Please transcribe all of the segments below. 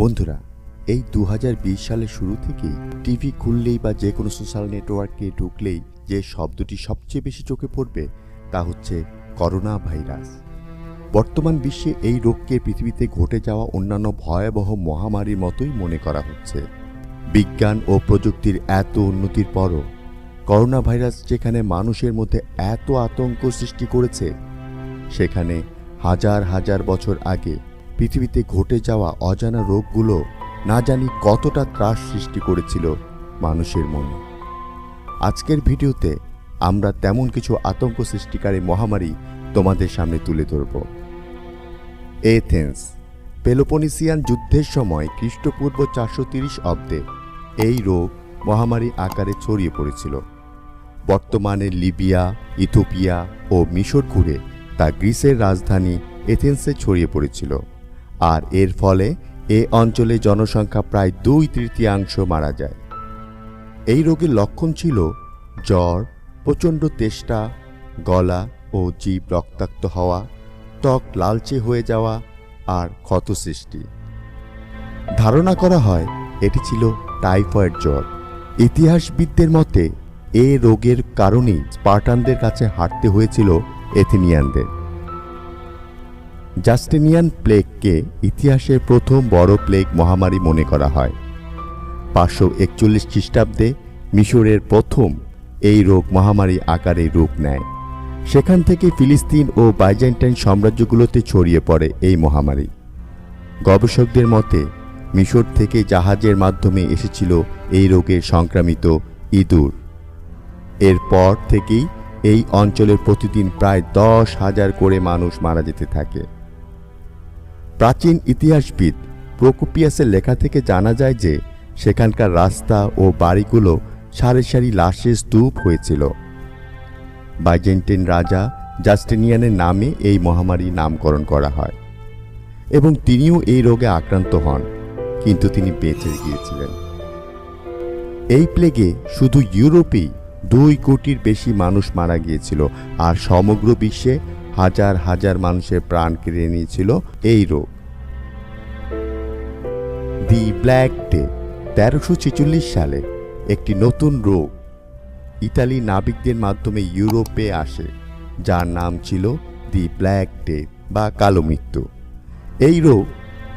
বন্ধুরা, এই দু হাজার বিশ সালের শুরু থেকেই টিভি খুললেই বা যে কোনো সোশ্যাল নেটওয়ার্কে ঢুকলেই যে শব্দটি সবচেয়ে বেশি চোখে পড়বে তা হচ্ছে করোনা ভাইরাস বর্তমান বিশ্বে এই রোগকে পৃথিবীতে ঘটে যাওয়া অন্যান্য ভয়াবহ মহামারীর মতোই মনে করা হচ্ছে। বিজ্ঞান ও প্রযুক্তির এত উন্নতির পরও করোনা ভাইরাস যেখানে মানুষের মধ্যে এত আতঙ্ক সৃষ্টি করেছে, সেখানে হাজার হাজার বছর আগে পৃথিবীতে ঘটে যাওয়া অজানা রোগগুলো না জানি কতটা ত্রাস সৃষ্টি করেছিল মানুষের মনে। আজকের ভিডিওতে আমরা তেমন কিছু আতঙ্ক সৃষ্টিকারী মহামারী তোমাদের সামনে তুলে ধরব। এথেন্স, পেলোপনিসিয়ান যুদ্ধের সময় খ্রিস্টপূর্ব চারশো তিরিশ অব্দে এই রোগ মহামারী আকারে ছড়িয়ে পড়েছিল। বর্তমানে লিবিয়া ইথোপিয়া ও মিশর ঘুরে তা গ্রিসের রাজধানী এথেন্সে ছড়িয়ে পড়েছিল। আর এর ফলে এ অঞ্চলে জনসংখ্যা প্রায় দুই তৃতীয়াংশ মারা যায়। এই রোগের লক্ষণ ছিল জ্বর, প্রচণ্ড তেষ্টা, গলা ও জীব রক্তাক্ত হওয়া, ত্বক লালচে হয়ে যাওয়া আর ক্ষত সৃষ্টি। ধারণা করা হয় এটি ছিল টাইফয়েড জ্বর। ইতিহাসবিদদের মতে এ রোগের কারণেই স্পার্টানদের কাছে হাঁটতে হয়েছিল এথিনিয়ানদের। জাস্টিনিয়ান প্লেগকে ইতিহাসের প্রথম বড় প্লেগ মহামারী মনে করা হয়। পাঁচশো একচল্লিশ খ্রিস্টাব্দে মিশরের প্রথম এই রোগ মহামারী আকারে রূপ নেয়। সেখান থেকে ফিলিস্তিন ও বাইজেন্টাইন সাম্রাজ্যগুলোতে ছড়িয়ে পড়ে এই মহামারী। গবেষকদের মতে, মিশর থেকে জাহাজের মাধ্যমে এসেছিল এই রোগের সংক্রামিত ইঁদুর। এরপর থেকেই এই অঞ্চলের প্রতিদিন প্রায় দশ হাজার করে মানুষ মারা যেতে থাকে। প্রাচীন ইতিহাসবিদ প্রোকোপিয়াসের লেখা থেকে জানা যায় যে, সেখানকার রাস্তা ও বাড়িগুলো সারি সারি লাশের স্তূপ হয়েছিল। বাইজেন্টিন রাজা জাস্টিনিয়ানের নামে এই মহামারী নামকরণ করা হয় এবং তিনিও এই রোগে আক্রান্ত হন, কিন্তু তিনি বেঁচে গিয়েছিলেন। এই প্লেগে শুধু ইউরোপেই দুই কোটির বেশি মানুষ মারা গিয়েছিল আর সমগ্র বিশ্বে হাজার হাজার মানুষের প্রাণ কেড়ে নিয়েছিল এই রোগ। দি ব্ল্যাক ডে, তেরোশো ছেচল্লিশ সালে একটি নতুন রোগ। ইতালি নাবিকদের মাধ্যমে ইউরোপে আসে, যার নাম ছিল দি ব্ল্যাক ডে বা কালো মৃত্যু। এই রোগ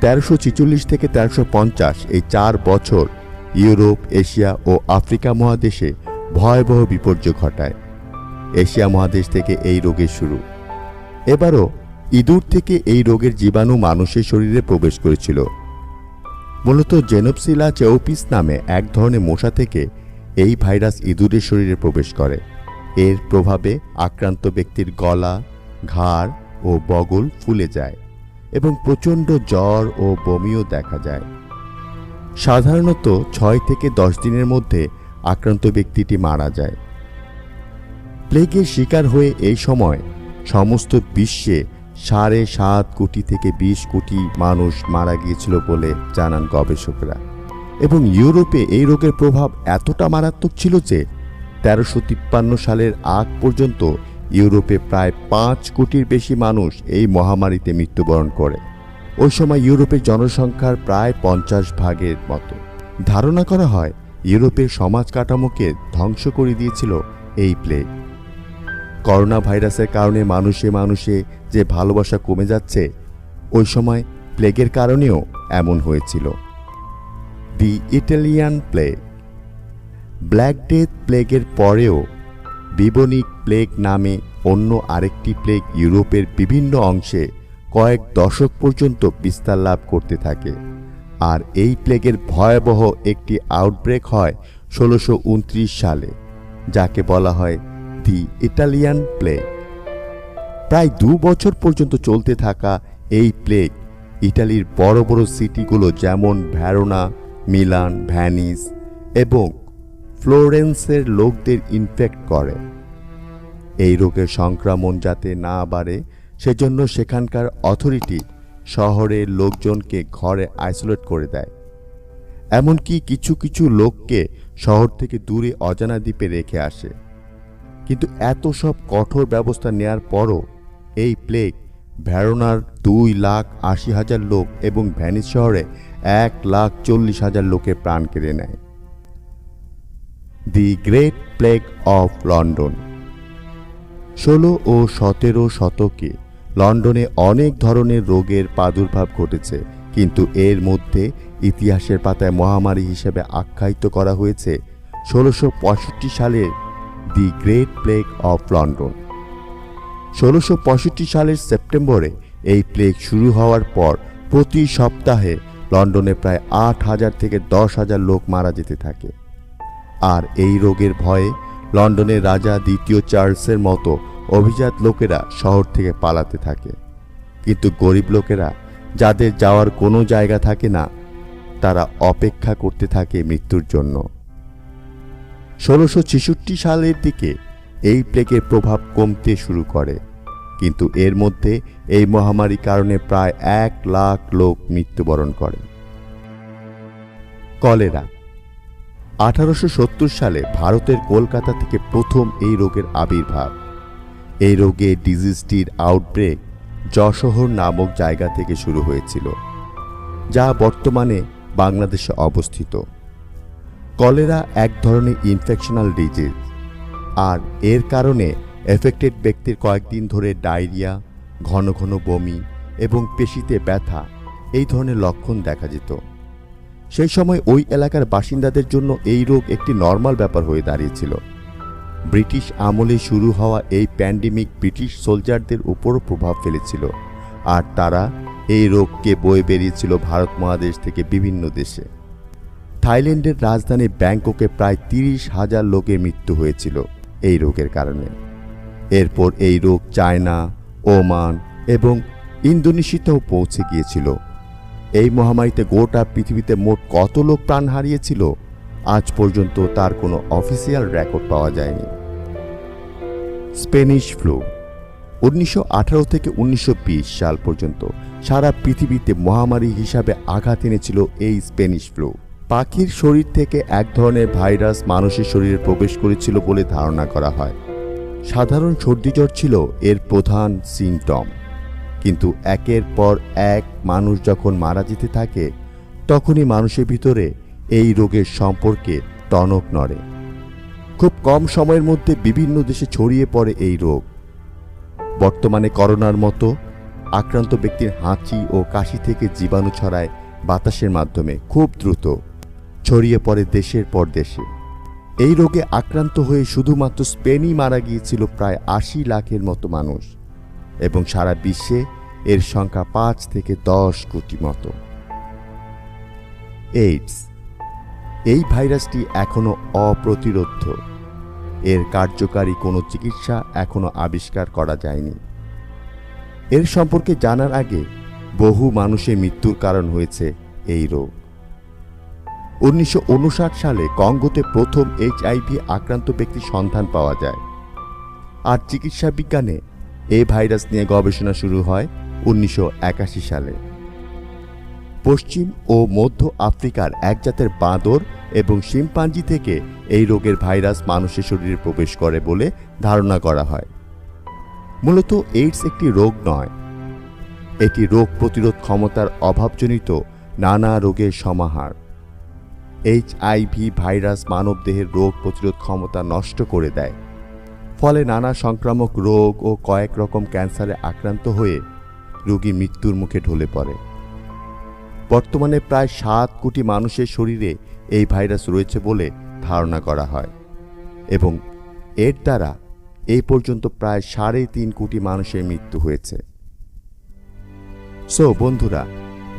তেরোশো ছেচল্লিশ থেকে তেরোশো পঞ্চাশ, এই চার বছর ইউরোপ, এশিয়া ও আফ্রিকা মহাদেশে ভয়াবহ বিপর্যয় ঘটায়। এশিয়া মহাদেশ থেকে এই রোগের শুরু। এবারও ইঁদুর থেকে এই রোগের জীবাণু মানুষের শরীরে প্রবেশ করেছিল। মূলত জেনোপসিলা চেওপিস নামে এক ধরনের মশা থেকে এই ভাইরাস ইঁদুরের শরীরে প্রবেশ করে। এর প্রভাবে আক্রান্ত ব্যক্তির গলা, ঘাড় ও বগল ফুলে যায় এবং প্রচণ্ড জ্বর ও বমিও দেখা যায়। সাধারণত ছয় থেকে দশ দিনের মধ্যে আক্রান্ত ব্যক্তিটি মারা যায়। প্লেগের শিকার হয়ে এই সময় সমস্ত বিশ্বে সাড়ে সাত কোটি থেকে বিশ কোটি মানুষ মারা গিয়েছিল বলে জানান গবেষকরা। এবং ইউরোপে এই রোগের প্রভাব এতটা মারাত্মক ছিল যে তেরোশো তিপ্পান্ন সালের আগ পর্যন্ত ইউরোপে প্রায় পাঁচ কোটির বেশি মানুষ এই মহামারীতে মৃত্যুবরণ করে। ওই সময় ইউরোপের জনসংখ্যার প্রায় পঞ্চাশ ভাগের মতো। ধারণা করা হয়, ইউরোপের সমাজ কাঠামোকে ধ্বংস করে দিয়েছিল এই প্লেগ। করোনা ভাইরাসের কারণে মানুষে মানুষে যে ভালোবাসা কমে যাচ্ছে, ওই সময় প্লেগের কারণেও এমন হয়েছিল। The Italian plague black death প্লেগের পরেও বিবনিক প্লেগ নামে অন্য আরেকটি প্লেগ ইউরোপের বিভিন্ন অংশে কয়েক দশক পর্যন্ত বিস্তার লাভ করতে থাকে। আর এই প্লেগের ভয়াবহ একটি আউটব্রেক হয় ষোলোশো সালে, যাকে বলা হয় দি ইটালিয়ান প্লেগ প্রায় দু বছর পর্যন্ত চলতে থাকা এই প্লেগ ইটালির বড় বড় সিটিগুলো যেমন ভ্যারোনা, মিলান, ভ্যানিস এবং ফ্লোরেন্সের লোকদের ইনফেক্ট করে। এই রোগের সংক্রমণ যাতে না বাড়ে, সেজন্য সেখানকার অথরিটি শহরের লোকজনকে ঘরে আইসোলেট করে দেয়। এমনকি কিছু কিছু লোককে শহর থেকে দূরে অজানা দ্বীপে রেখে আসে। কিন্তু এত সব কঠোর ব্যবস্থা নেয়ার পরও এই প্লেগ ভ্যারোনার দুই লাখ আশি হাজার লোক এবং ভ্যানিস শহরে এক লাখ চল্লিশ হাজার লোকের প্রাণ কেড়ে নেয়। The great plague of London ষোলো ও সতেরো শতকে লন্ডনে অনেক ধরনের রোগের প্রাদুর্ভাব ঘটেছে, কিন্তু এর মধ্যে ইতিহাসের পাতায় মহামারী হিসেবে আখ্যায়িত করা হয়েছে ষোলোশো সালের the great plague of London. ষোলোশো পঁয়ষট্টি সালের সেপ্টেম্বরে এই প্লেগ শুরু হওয়ার পর প্রতি সপ্তাহে লন্ডনে প্রায় আট হাজার থেকে দশ হাজার লোক মারা যেতে থাকে। আর এই রোগের ভয়ে লন্ডনের রাজা দ্বিতীয় চার্লসের মতো অভিজাত লোকেরা শহর থেকে পালাতে থাকে। কিন্তু গরিব লোকেরা, যাদের যাওয়ার কোনো জায়গা থাকে না, তারা অপেক্ষা করতে থাকে মৃত্যুর জন্য। ষোলোশো সালের দিকে এই প্লেগের প্রভাব কমতে শুরু করে। কিন্তু এর মধ্যে এই মহামারী কারণে প্রায় এক লাখ লোক মৃত্যুবরণ করে। কলেরা। আঠারোশো সত্তর সালে ভারতের কলকাতা থেকে প্রথম এই রোগের আবির্ভাব। এই রোগে ডিজিজটির আউটব্রেক যশোহর নামক জায়গা থেকে শুরু হয়েছিল, যা বর্তমানে বাংলাদেশে অবস্থিত। কলেরা এক ধরনের ইনফেকশনাল ডিজিজ আর এর কারণে এফেক্টেড ব্যক্তির কয়েকদিন ধরে ডায়রিয়া ঘন ঘন বমি এবং পেশিতে ব্যথা এই ধরনের লক্ষণ দেখা যেত। সেই সময় ওই এলাকার বাসিন্দাদের জন্য এই রোগ একটি নর্মাল ব্যাপার হয়ে দাঁড়িয়েছিল। ব্রিটিশ আমলে শুরু হওয়া এই প্যান্ডেমিক ব্রিটিশ সোলজারদের উপরও প্রভাব ফেলেছিল, আর তারা এই রোগকে বয়ে বেরিয়েছিল ভারত মহাদেশ থেকে বিভিন্ন দেশে। থাইল্যান্ডের রাজধানী ব্যাংককে প্রায় তিরিশ হাজার লোকের মৃত্যু হয়েছিল এই রোগের কারণে। এরপর এই রোগ চায়না, ওমান এবং ইন্দোনেশিয়াতেও পৌঁছে গিয়েছিল। এই মহামারীতে গোটা পৃথিবীতে মোট কত লোক প্রাণ হারিয়েছিল, আজ পর্যন্ত তার কোনো অফিসিয়াল রেকর্ড পাওয়া যায়নি। স্পেনিশ ফ্লু, উনিশশো আঠারো থেকে উনিশশো বিশ সাল পর্যন্ত সারা পৃথিবীতে মহামারী হিসাবে আঘাত এনেছিল এই স্পেনিশ ফ্লু। পাখির শরীর থেকে এক ধরনের ভাইরাস মানুষের শরীরে প্রবেশ করেছিল বলে ধারণা করা হয়। সাধারণ সর্দি সর্দিজ্বর ছিল এর প্রধান সিমটম কিন্তু একের পর এক মানুষ যখন মারা যেতে থাকে, তখনই মানুষের ভিতরে এই রোগের সম্পর্কে টনক নড়ে। খুব কম সময়ের মধ্যে বিভিন্ন দেশে ছড়িয়ে পড়ে এই রোগ। বর্তমানে করোনার মতো আক্রান্ত ব্যক্তির হাঁচি ও কাশি থেকে জীবাণু ছড়ায় বাতাসের মাধ্যমে খুব দ্রুত। ছড়িয়ে পড়ে দেশের পর দেশে। এই রোগে আক্রান্ত হয়ে শুধুমাত্র স্পেনই মারা গিয়েছিল প্রায় আশি লাখের মতো মানুষ এবং সারা বিশ্বে এর সংখ্যা পাঁচ থেকে দশ কোটি মতো। এইডস। এই ভাইরাসটি এখনও অপ্রতিরোধ্য এর কার্যকারী কোনো চিকিৎসা এখনও আবিষ্কার করা যায়নি। এর সম্পর্কে জানার আগে বহু মানুষের মৃত্যুর কারণ হয়েছে এই রোগ। উনিশশো উনষাট সালে কঙ্গোতে প্রথম এইচআইভি আক্রান্ত ব্যক্তির সন্ধান পাওয়া যায়। আর চিকিৎসা বিজ্ঞানে এই ভাইরাস নিয়ে গবেষণা শুরু হয় উনিশশো একাশি সালে। পশ্চিম ও মধ্য আফ্রিকার এক জাতের বাঁদর এবং শিম্পাঞ্জি থেকে এই রোগের ভাইরাস মানুষের শরীরে প্রবেশ করে বলে ধারণা করা হয়। মূলত এইডস একটি রোগ নয়। এটি রোগ প্রতিরোধ ক্ষমতার অভাবজনিত নানা রোগের সমাহার। এইচআইভি ভাইরাস মানবদেহের রোগ প্রতিরোধ ক্ষমতা নষ্ট করে দেয়। ফলে নানা সংক্রামক রোগ ও কয়েক রকম ক্যান্সারে আক্রান্ত হয়ে রোগী মৃত্যুর মুখে ঢলে পড়ে। বর্তমানে প্রায় সাত কোটি মানুষের শরীরে এই ভাইরাস রয়েছে বলে ধারণা করা হয় এবং এর দ্বারা এই পর্যন্ত প্রায় সাড়ে তিন কোটি মানুষের মৃত্যু হয়েছে। সো বন্ধুরা,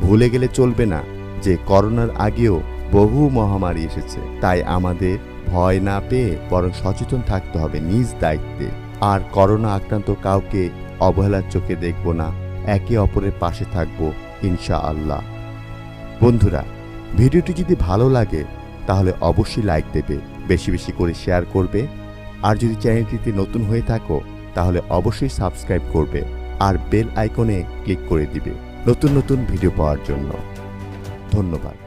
ভুলে গেলে চলবে না যে করোনার আগেও বহু মহামারী এসেছে। তাই আমাদের ভয় না পেয়ে বরং সচেতন থাকতে হবে নিজ দায়িত্বে। আর করোনা আক্রান্ত কাউকে অবহেলার চোখে দেখব না, একে অপরের পাশে থাকব ইনশা আল্লাহ বন্ধুরা, ভিডিওটি যদি ভালো লাগে, তাহলে অবশ্যই লাইক দেবে, বেশি বেশি করে শেয়ার করবে। আর যদি চ্যানেলটিতে নতুন হয়ে থাকো, তাহলে অবশ্যই সাবস্ক্রাইব করবে আর বেল আইকনে ক্লিক করে দিবে নতুন নতুন ভিডিও পাওয়ার জন্য। ধন্যবাদ।